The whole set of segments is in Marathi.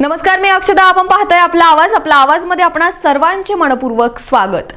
नमस्कार मी अक्षदा. आपण पाहताय आपला आवाज. आपला आवाजमध्ये आपणा सर्वांचे मनपूर्वक स्वागत.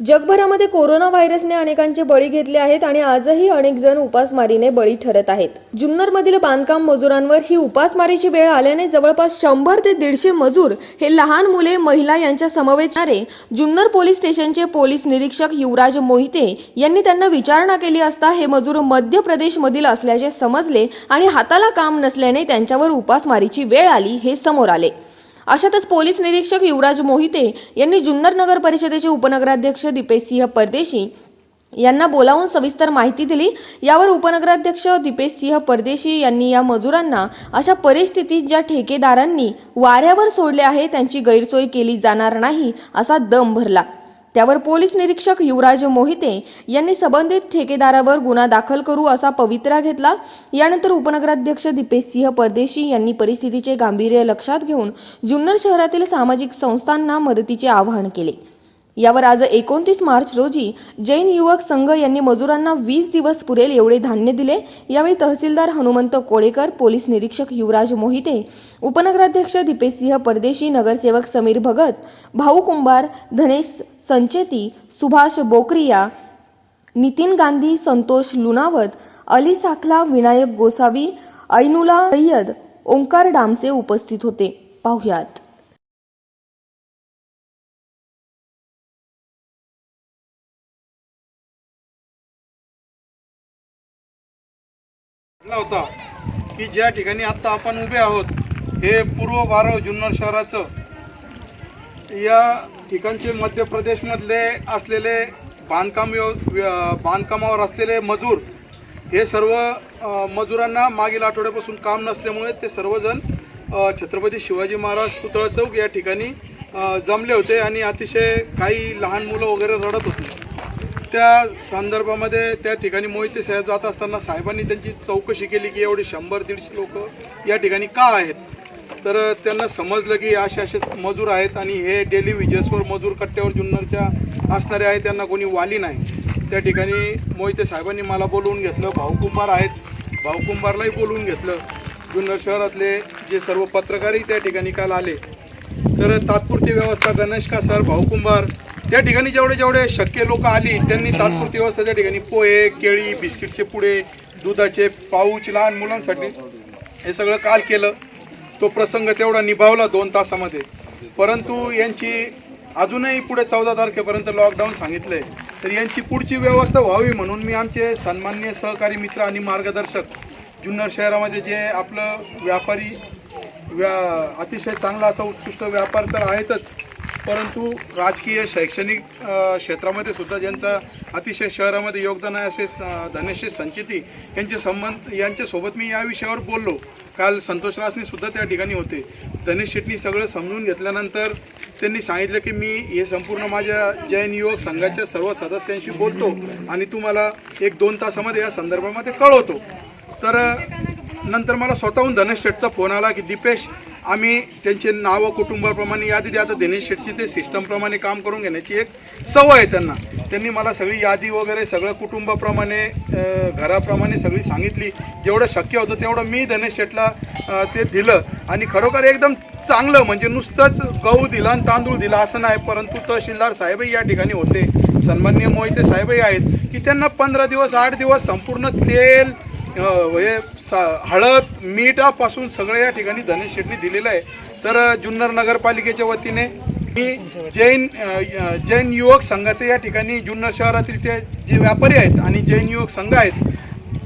जगभरामध्ये कोरोना व्हायरसने अनेकांचे बळी घेतले आहेत आणि आजही अनेक जण उपासमारीने बळी ठरत आहेत. जुन्नरमधील बांधकाम मजुरांवर ही उपासमारीची वेळ आल्याने जवळपास शंभर ते दीडशे मजूर हे लहान मुले महिला यांच्या समवेतणारे जुन्नर पोलीस स्टेशनचे पोलीस निरीक्षक युवराज मोहिते यांनी त्यांना विचारणा केली असता हे मजूर मध्य प्रदेशमधील असल्याचे समजले आणि हाताला काम नसल्याने त्यांच्यावर उपासमारीची वेळ आली हे समोर आले. अशातच पोलीस निरीक्षक युवराज मोहिते यांनी जुन्नर नगर परिषदेचे उपनगराध्यक्ष दीपेशसिंह परदेशी यांना बोलावून सविस्तर माहिती दिली. यावर उपनगराध्यक्ष दीपेश सिंह परदेशी यांनी या मजुरांना अशा परिस्थितीत ज्या ठेकेदारांनी वाऱ्यावर सोडले आहे त्यांची गैरसोय केली जाणार नाही असा दम भरला. त्यावर पोलीस निरीक्षक युवराज मोहिते यांनी संबंधित ठेकेदारावर गुन्हा दाखल करू असा पवित्रा घेतला. यानंतर उपनगराध्यक्ष दीपेश सिंह परदेशी यांनी परिस्थितीचे गांभीर्य लक्षात घेऊन जुन्नर शहरातील सामाजिक संस्थांना मदतीचे आवाहन केले. यावर आज एकोणतीस मार्च रोजी जैन युवक संघ यांनी मजुरांना वीस दिवस पुरेल एवढे धान्य दिले. यावेळी तहसीलदार हनुमंत कोळेकर पोलीस निरीक्षक युवराज मोहिते उपनगराध्यक्ष दीपेश सिंह परदेशी नगरसेवक समीर भगत भाऊ कुंभार धनेश संचेती सुभाष बोकरिया नितीन गांधी संतोष लुणावत अली साखला विनायक गोसावी ऐनुला सय्यद ओंकार डामसे उपस्थित होते. पाहुयात. होता की ज्या ठिकाणी आत्ता आपण उभे आहोत हे पूर्व बारव जुन्नर शहराचं या ठिकाणचे मध्य प्रदेशमधले असलेले बांधकाम व्यव बांधकामावर असलेले मजूर हे सर्व मजुरांना मागील आठवड्यापासून काम नसल्यामुळे ते सर्वजण छत्रपती शिवाजी महाराज पुतळा चौक या ठिकाणी जमले होते आणि अतिशय काही लहान मुलं वगैरे रडत होती. त्या संदर्भामध्ये त्या ठिकाणी मोहिते साहेब जात असताना साहेबांनी त्यांची चौकशी केली की एवढे शंभर दीडशे लोक या ठिकाणी का आहेत? तर त्यांना समजलं की असे असे मजूर आहेत आणि हे डेली विजेसवर मजूर कट्ट्यावर जुन्नरच्या असणारे आहेत त्यांना कोणी वाली नाही. त्या ठिकाणी मोहिते साहेबांनी मला बोलवून घेतलं भाऊकुंभार आहेत. भाऊकुंभारलाही बोलवून घेतलं. जुन्नर शहरातले जे सर्व पत्रकारही त्या ठिकाणी काल आले. तर तात्पुरती व्यवस्था गणेश का सर भाऊकुंभार त्या ठिकाणी जेवढे जेवढे शक्य लोक आली त्यांनी तात्पुरती व्यवस्था त्या ठिकाणी पोहे केळी बिस्किटचे पुडे दुधाचे पाऊच लहान मुलांसाठी हे सगळं काल केलं. तो प्रसंग तेवढा निभावला दोन तासामध्ये. परंतु यांची अजूनही पुढे चौदा तारखेपर्यंत लॉकडाऊन सांगितलंय. तर यांची पुढची व्यवस्था व्हावी म्हणून मी आमचे सन्मान्य सहकारी मित्र आणि मार्गदर्शक जुन्नर शहरामध्ये जे आपलं व्यापारी व्या अतिशय चांगला असा उत्कृष्ट व्यापार तर आहेतच परंतु राजकीय शैक्षणिक क्षेत्रामध्ये सुद्धा ज्यांचा अतिशय शहरामध्ये योगदान आहे असे स- संचिती यांचे संबंध यांच्यासोबत मी या विषयावर बोललो. काल संतोष रासने सुद्धा त्या ठिकाणी होते. धनेश शेट्टी सगळं समजून घेतल्यानंतर त्यांनी सांगितलं की मी हे संपूर्ण माझ्या जैन युवक संघाच्या सर्व सदस्यांशी बोलतो आणि तुम्हाला एक दोन तासामध्ये या संदर्भामध्ये कळवतो. तर नंतर मला स्वतःहून धनेश शेठचा फोन आला की दीपेश आम्ही त्यांचे नावं कुटुंबाप्रमाणे यादी द्या. आता दिनेश शेठची ते सिस्टमप्रमाणे काम करून घेण्याची एक सवय आहे त्यांना. त्यांनी मला सगळी यादी वगैरे सगळं कुटुंबाप्रमाणे घराप्रमाणे सगळी सांगितली. जेवढं शक्य होतं तेवढं मी धनेश शेठला ते दिलं. आणि खरोखर एकदम चांगलं म्हणजे नुसतंच गहू दिला आणि तांदूळ दिला असं नाही परंतु तहसीलदार साहेबही या ठिकाणी होते. सन्माननीय मोहिते साहेबही आहेत की त्यांना पंधरा दिवस आठ दिवस संपूर्ण तेल हे सा- हळद मीठापासून सगळं या ठिकाणी धनेश शेट्टी दिलेलं आहे. तर जुन्नर नगरपालिकेच्या वतीने मी जैन जैन युवक संघाचे या ठिकाणी जुन्नर शहरातील ते जे व्यापारी आहेत आणि जैन युवक संघ आहेत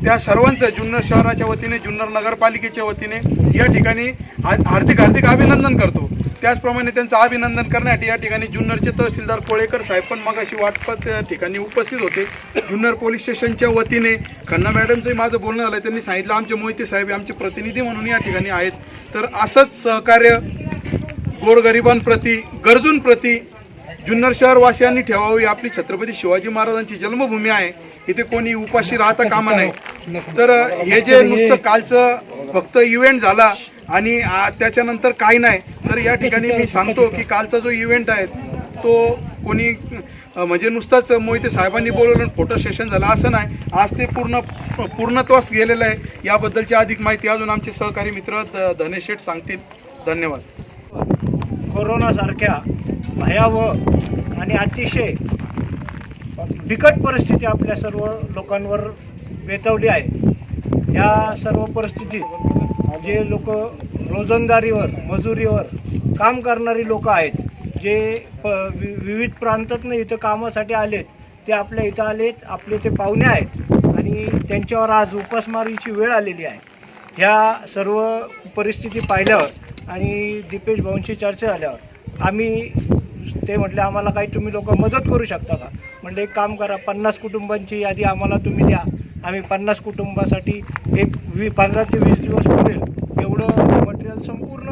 त्या सर्वांचं जुन्नर शहराच्या वतीने जुन्नर नगरपालिकेच्या वतीने या ठिकाणी हार्दिक हार्दिक अभिनंदन करतो. त्याचप्रमाणे त्यांचं अभिनंदन करण्यासाठी या ठिकाणी जुन्नरचे तहसीलदार कोळेकर साहेब पण मगाशी वाटपात त्या ठिकाणी उपस्थित होते. जुन्नर पोलीस स्टेशनच्या वतीने खन्ना मॅडमचंही माझं बोलणं झालं त्यांनी सांगितलं आमचे मोहिते साहेब आमचे प्रतिनिधी म्हणून या ठिकाणी आहेत. तर असंच सहकार्य गोरगरिबांप्रती गरजूंप्रती जुन्नर शहरवासियांनी ठेवावी आपली छत्रपती शिवाजी महाराजांची जन्मभूमी आहे. इथे कोणी उपाशी राहता कामा नाही तर हे जे नुसतं कालचं फक्त इव्हेंट झाला आणि त्याच्यानंतर काही नाही. तर या ठिकाणी मी सांगतो की कालचा जो इव्हेंट आहे तो कोणी म्हणजे नुसताच मोहिते साहेबांनी बोलवलं फोटो सेशन झालं असं नाही. आज ते पूर्ण पूर्णत्वास गेलेलं आहे. याबद्दलची अधिक माहिती अजून आमचे सहकारी मित्र धनेश शेठ सांगतील. धन्यवाद. कोरोनासारख्या भयावह आणि अतिशय बिकट परिस्थिती आपल्या सर्व लोकांवर वेतवली आहे. या सर्व परिस्थितीत जे लोक रोजंदारीवर मजुरीवर काम करणारी लोक आहेत जे प वि- विविध प्रांतातनं इथं कामासाठी आलेत ते आपल्या इथं आलेत आपले ते पाहुणे आहेत आणि त्यांच्यावर आज उपासमारीची वेळ आलेली आहे. ह्या सर्व परिस्थिती पाहिल्यावर आणि दीपेश भाऊंशी चर्चा झाल्यावर आम्ही ते म्हटले आम्हाला काही तुम्ही लोक मदत करू शकता का? म्हटले एक काम करा पन्नास कुटुंबांची यादी आम्हाला तुम्ही द्या. आम्ही पन्नास कुटुंबासाठी एक वी पंधरा ते वीस दिवस पुरेल. एवढं मटेरियल संपूर्ण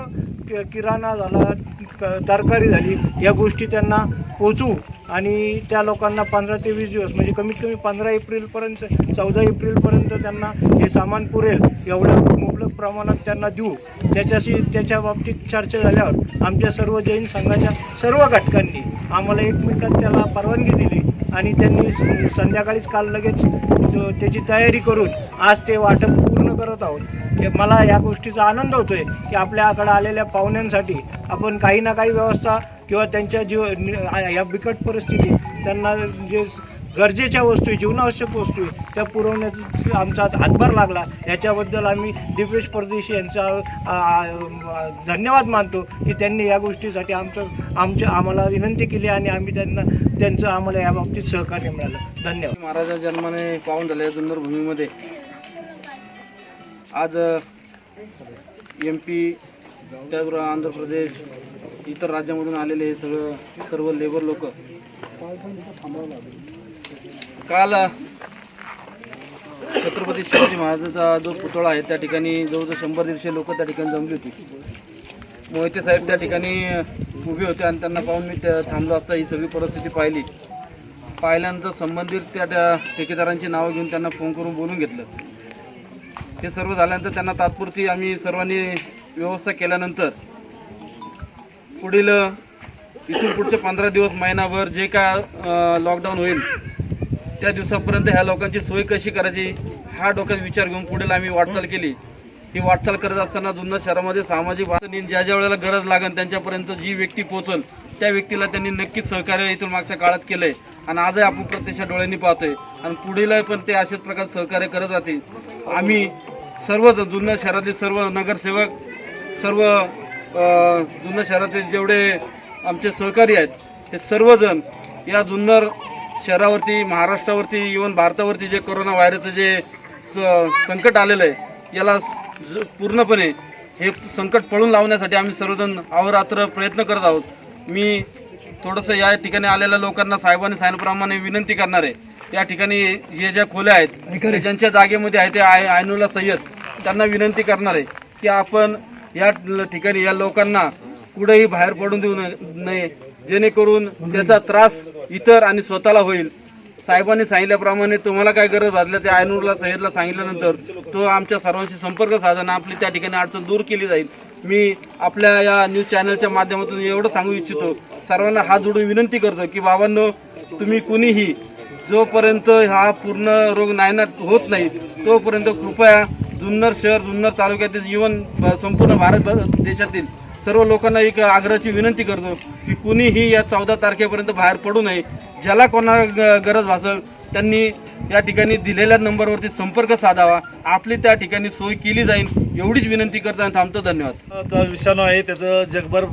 कि- किराणा झाला क- तरकारी झाली या गोष्टी त्यांना पोचवू आणि त्या लोकांना पंधरा ते वीस दिवस म्हणजे कमीत कमी पंधरा एप्रिलपर्यंत चौदा एप्रिलपर्यंत त्यांना हे सामान पुरेल. एवढं मुबलक प्रमाणात त्यांना देऊ. त्याच्याशी त्याच्या बाबतीत चर्चा झाल्यावर आमच्या सर्व जैन संघाच्या सर्व घटकांनी आम्हाला एकमेकात त्याला परवानगी दिली. आणि त्यांनी स- संध्याकाळीच काल लगेच त्याची तयारी करून आज ते वाटप पूर्ण करत आहोत. मला या गोष्टीचा आनंद होतोय की आपल्याकडे आलेल्या पाहुण्यांसाठी आपण काही ना काही व्यवस्था किंवा त्यांच्या जीव नि- या बिकट परिस्थितीत त्यांना जे गरजेच्या वस्तू जीवनावश्यक वस्तू त्या पुरवण्याचा आमचा हातभार लागला. याच्याबद्दल आम्ही दिपेश परदेशी यांचा धन्यवाद मानतो की त्यांनी या गोष्टीसाठी आमचं आमच्या आम्हाला विनंती केली आणि आम्ही त्यांना त्यांचं आम्हाला या बाबतीत सहकार्य मिळालं. धन्यवाद. महाराजा जन्माने पाहून झाले जुन्नर भूमीमध्ये आज एम पी त्याचबरोबर आंध्र प्रदेश इतर राज्यामधून आलेले हे सगळं सर्व लेबर लोक काल छत्रपती शिवाजी महाराजांचा जो पुतळा आहे त्या ठिकाणी जवळजवळ शंभर दीडशे लोक त्या ठिकाणी जमली होती. मोहिते साहेब त्या ठिकाणी उभे होते आणि त्यांना पाहून मी त्या थांबलो असता ही सगळी परिस्थिती पाहिली. पाहिल्यानंतर संबंधित त्या त्या ठेकेदारांची नावं घेऊन त्यांना फोन करून बोलून घेतलं. हे सर्व झाल्यानंतर त्यांना तात्पुरती आम्ही सर्वांनी व्यवस्था केल्यानंतर पुढील इथून पुढचे पंधरा दिवस महिनाभर जे काय लॉकडाऊन होईल त्या दिवसापर्यंत ह्या लोकांची सोय कशी करायची हा डोक्यात विचार घेऊन पुढील आम्ही वाटचाल केली. ही वाटचाल करत असताना जुन्नर शहरामध्ये सामाजिक वातावरण ज्या ज्या वेळेला गरज लागेल त्यांच्यापर्यंत जी व्यक्ती पोहोचल त्या व्यक्तीला त्यांनी नक्कीच सहकार्य इथून मागच्या काळात केलंय. आणि आजही आपण प्रत्यक्ष डोळ्यांनी पाहतोय. आणि पुढील पण ते अशाच प्रकारे सहकार्य करत राहतील. आम्ही सर्व जुन्नर शहरातील सर्व नगरसेवक सर्व जुन्या जुन्नर शहरातील जेवढे आमचे सहकारी आहेत हे सर्वजण या जुन्नर शहरावरती महाराष्ट्रावरती इवन भारतावरती जे कोरोना व्हायरसचं जे संकट आलेलं आहे याला पूर्णपणे हे संकट पळून लावण्यासाठी आम्ही सर्वजण अहोरात्र प्रयत्न करत आहोत. मी थोडंसं या ठिकाणी आलेल्या लोकांना साहेबांनी सांगितल्याप्रमाणे विनंती करणार आहे. या ठिकाणी जे ज्या खोल्या आहेत ज्यांच्या जागेमध्ये आहे ते आय आयनुला सय्यद त्यांना विनंती करणार आहे की आपण या ठिकाणी या लोकांना कुठेही बाहेर पडून देऊ नये. जेणेकरून त्याचा त्रास इतर आणि स्वतःला होईल. साहेबांनी सांगितल्याप्रमाणे तुम्हाला काय गरज भाजल्या ते आयनूरला सहेरला सांगितल्यानंतर तो आमच्या सर्वांशी संपर्क साधून आपली त्या ठिकाणी अडचण दूर केली जाईल. मी आपल्या या न्यूज चॅनलच्या माध्यमातून एवढं सांगू इच्छितो. सर्वांना हात जोडून विनंती करतो की बाबांनो तुम्ही कुणीही जोपर्यंत हा पूर्ण रोग नायनाट होत नाही तोपर्यंत कृपया जुन्नर शहर जुन्नर तालुक्यातील इवन संपूर्ण भारत देशातील सर्व लोकांना एक आग्रहाची विनंती करतो की कुणीही या चौदा तारखेपर्यंत बाहेर पडू नये. ज्याला कोणाला ग- गरज भासेल त्यांनी या ठिकाणी दिलेल्या नंबरवरती संपर्क साधावा. आपली त्या ठिकाणी सोय केली जाईल एवढीच विनंती करताना थांबतो. धन्यवाद. विषाणू आहे त्याचं जगभर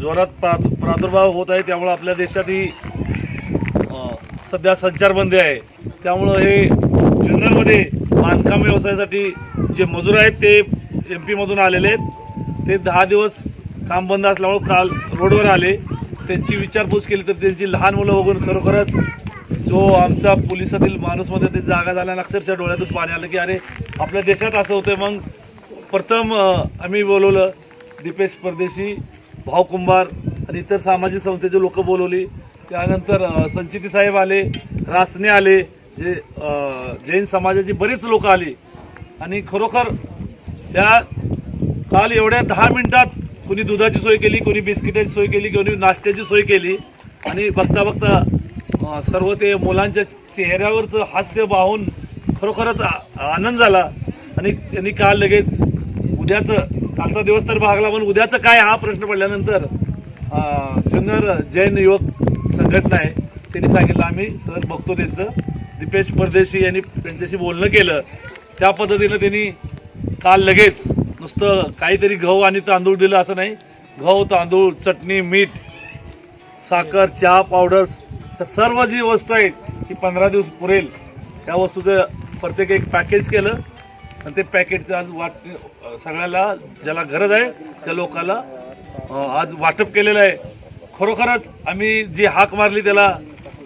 जोरात प्रा- प्रादुर्भाव होत आहे. त्यामुळं आपल्या देशात ही सध्या संचारबंदी आहे. त्यामुळं हे जुन्नरमध्ये बांधकाम व्यवसायासाठी जे मजूर आहेत ते एम पीमधून आलेले आहेत. ते दहा दिवस काम बंद असल्यामुळं काल रोडवर आले. त्यांची विचारपूस केली तर त्यांची लहान मुलं बघून खरोखरच जो आमचा पोलिसातील माणूसमध्ये ते जागा झाल्यानं अक्षरशः डोळ्यातून पाणी आलं की अरे आपल्या देशात असं होतं मग प्रथम आम्ही बोलवलं दीपेश परदेशी भाऊ कुंभार आणि इतर सामाजिक संस्थेचे लोक बोलवली. त्यानंतर संचिती साहेब आले रासने आले जे जैन समाजाची बरीच लोक आली. आणि खरोखर त्या काल एवढ्या दहा मिनिटात कोणी दुधाची सोय केली कोणी बिस्किटाची सोय केली कोणी नाश्त्याची सोय केली. आणि बघता बघता सर्व ते मुलांच्या चेहऱ्यावरचं हास्य पाहून खरोखरच आनंद झाला. आणि त्यांनी काल लगेच उद्याचं कालचा दिवस तर भागला पण उद्याचं काय हा प्रश्न पडल्यानंतर जुन्नर जैन युवक संघटना आहे. त्यांनी सांगितलं आम्ही सर बघतो त्यांचं. दीपेश परदेशी यांनी त्यांच्याशी बोलणं केलं. त्या पद्धतीनं त्यांनी काल लगेच नुसतं काहीतरी गहू आणि तांदूळ दिलं असं नाही. गहू तांदूळ चटणी मीठ साखर चहा पावडर सर्व जी वस्तू आहेत ती पंधरा दिवस पुरेल. त्या वस्तूचं प्रत्येक एक पॅकेज केलं. आणि ते पॅकेटचं आज वाट सगळ्याला ज्याला गरज आहे त्या लोकाला आज वाटप केलेलं आहे. खरोखरच आम्ही जी हाक मारली त्याला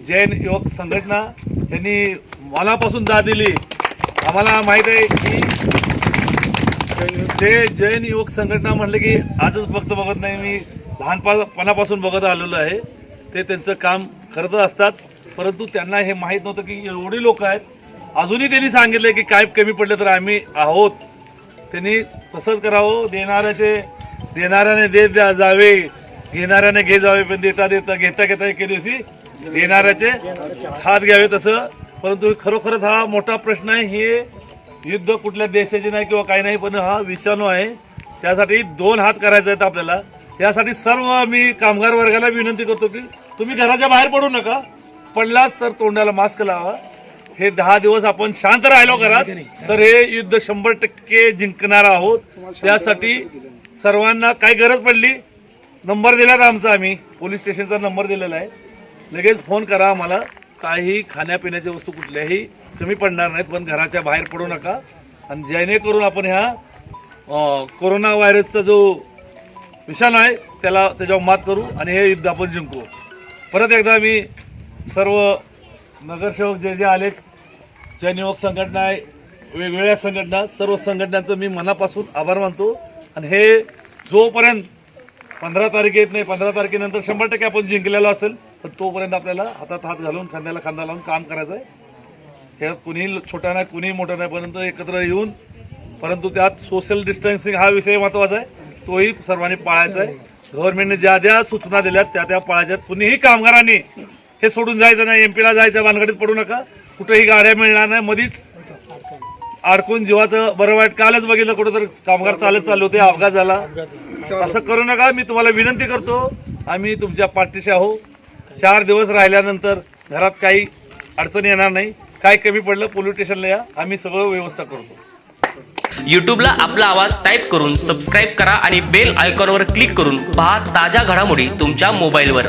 जैन युवक संघटना त्यांनी मनापासून दाद दिली. आम्हाला माहीत आहे की ते जैन युवक संघटना म्हणले की आजच फक्त बघत नाही मी लहानपणापासून बघत आलेलो आहे. ते त्यांचं काम करत असतात परंतु त्यांना हे माहीत नव्हतं की एवढी लोक आहेत. अजूनही त्यांनी सांगितलं की काय कमी पडले तर आम्ही आहोत. त्यांनी तसंच करावं देणाऱ्याचे देणाऱ्याने देत जावे. घेणाऱ्याने घे जावे पण देता देता घेता घेता एके दिवशी देणाऱ्याचे हात घ्यावे तसं. परंतु खरोखरच हा मोठा प्रश्न आहे. हे युद्ध कुठल्या देशाचे नाही किंवा काही नाही पण हा विषाणू आहे. त्यासाठी दोन हात करायचे आहेत आपल्याला. यासाठी सर्व मी कामगार वर्गाला विनंती करतो की तुम्ही घराच्या बाहेर पडू नका. पडलाच तर तोंडाला मास्क लावा. हे दहा दिवस आपण शांत राहिलो घरात तर हे युद्ध शंभर टक्के जिंकणार आहोत. त्यासाठी सर्वांना काय गरज पडली? नंबर दिला आमचा आम्ही. पोलीस स्टेशनचा नंबर दिलेला आहे. लगेच फोन करा आम्हाला. काही खाण्यापिण्याच्या वस्तू कुठल्याही कमी पडणार नाहीत पण घराच्या बाहेर पडू नका. आणि जेणेकरून आपण ह्या कोरोना व्हायरसचा जो विषाणू आहे त्याला त्याच्यावर मात करू आणि हे युद्ध आपण जिंकू. परत एकदा मी सर्व नगरसेवक जे जे आलेत जनयुवक संघटना आहे वेगवेगळ्या संघटना सर्व संघटनांचं मी मनापासून आभार मानतो. आणि हे जोपर्यंत पंधरा तारीख येत नाही पंधरा तारखेनंतर शंभर टक्के आपण जिंकलेलो असेल तर तोपर्यंत आपल्याला हातात हात घालून खांद्याला खांदा लावून काम करायचं आहे. ह्यात कुणीही छोटा नाही कुणीही मोठा नाही एकत्र येऊन परंतु त्यात सोशल डिस्टन्सिंग हा विषय महत्त्वाचा आहे. तोही सर्वांनी पाळायचा आहे. गव्हर्नमेंटने ज्या ज्या सूचना दिल्या त्या त्या पाळायच्या आहेत. कुणीही कामगारांनी हे सोडून जायचं नाही एमपीला जायचं भानगडीत पडू नका. कुठेही गाड्या मिळणार नाही मधीच अडकून जीवाचं बरं वाईट. कालच बघितलं कुठं तर कामगार चालत चालले होते अपघात झाला. असं करू नका मी तुम्हाला विनंती करतो. आम्ही तुमच्या पाठीशी आहो चार दिवस राहिल्यानंतर घरात काही अडचण येणार नाही. काय कमी पडलं पोलीस स्टेशनला या. आम्ही सगळं व्यवस्था करतो. यूट्यूबला आपला आवाज टाईप करून सबस्क्राईब करा आणि बेल आयकॉनवर क्लिक करून पहा ताज्या घडामोडी तुमच्या मोबाईलवर.